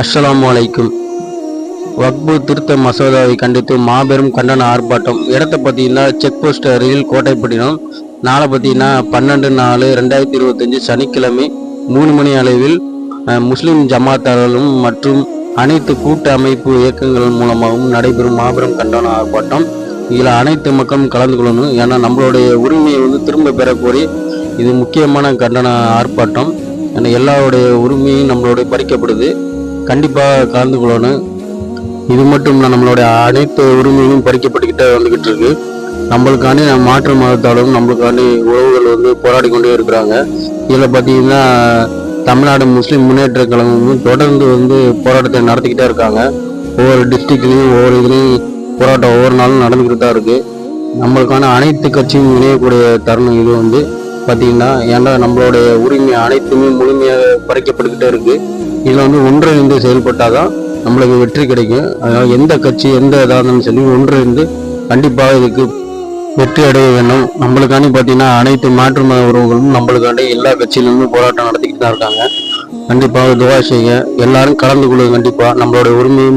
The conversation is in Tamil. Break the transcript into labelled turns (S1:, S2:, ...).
S1: அஸ்ஸலாமு அலைக்கும். வக்பு திருத்த மசோதாவை கண்டித்து மாபெரும் கண்டன ஆர்ப்பாட்டம் இடத்தை பார்த்தீங்கன்னா செக் போஸ்ட் அருகில் கோட்டைப்பட்டினம் நாளை பார்த்தீங்கன்னா பன்னெண்டு நாலு ரெண்டாயிரத்தி இருபத்தஞ்சு சனிக்கிழமை மூணு மணி அளவில் முஸ்லீம் முஸ்லிம் ஜமாத்தார்களும் மற்றும் அனைத்து கூட்ட அமைப்பு இயக்கங்கள் மூலமாகவும் நடைபெறும் மாபெரும் கண்டன ஆர்ப்பாட்டம். இதில் அனைத்து மக்களும் கலந்து கொள்ளணும். ஏன்னா நம்மளுடைய உரிமையை வந்து திரும்ப பெறக்கோரி இது முக்கியமான கண்டன ஆர்ப்பாட்டம். ஏன்னா எல்லாருடைய உரிமையும் நம்மளுடைய பறிக்கப்படுது. கண்டிப்பாக கலந்து கொள்ளணும். இது மட்டும் இல்லை நம்மளுடைய அனைத்து உரிமைகளும் பறிக்கப்பட்டுக்கிட்டே வந்துக்கிட்டு இருக்கு. நம்மளுக்காண்டி மாற்று மதத்தாலும் நம்மளுக்காண்டி உறவுகள் வந்து போராடி கொண்டே இருக்கிறாங்க. இதில் பார்த்தீங்கன்னா தமிழ்நாடு முஸ்லீம் முன்னேற்ற கழகமும் தொடர்ந்து வந்து போராட்டத்தை நடத்திக்கிட்டே இருக்காங்க. ஒவ்வொரு டிஸ்ட்ரிக்ட்லேயும் ஒவ்வொரு இதுலேயும் போராட்டம் ஒவ்வொரு நாளும் நடந்துக்கிட்டு தான் இருக்குது நம்மளுக்கான அனைத்து கட்சியும் இணையக்கூடிய தருணம் இது வந்து. பார்த்திங்கன்னா ஏன்னா நம்மளுடைய உரிமை அனைத்துமே முழுமையாக பறிக்கப்பட்டுக்கிட்டே இருக்குது இதில் வந்து ஒன்றிணைந்து செயல்பட்டாதான் நம்மளுக்கு வெற்றி கிடைக்கும். அதனால் எந்த கட்சி எந்த இதாக சொல்லி ஒன்றிணைந்து கண்டிப்பாக இதுக்கு வெற்றி அடைய வேண்டும். நம்மளுக்காண்டி பார்த்தீங்கன்னா அனைத்து மாற்று மத உறவுகளும் நம்மளுக்காண்டி எல்லா கட்சியிலுமே போராட்டம் நடத்திக்கிட்டு தான் இருக்காங்க. கண்டிப்பாக துவா செய்யுங்க. எல்லாரும் கலந்து கொள்ளுங்க. கண்டிப்பாக நம்மளோட உரிமையை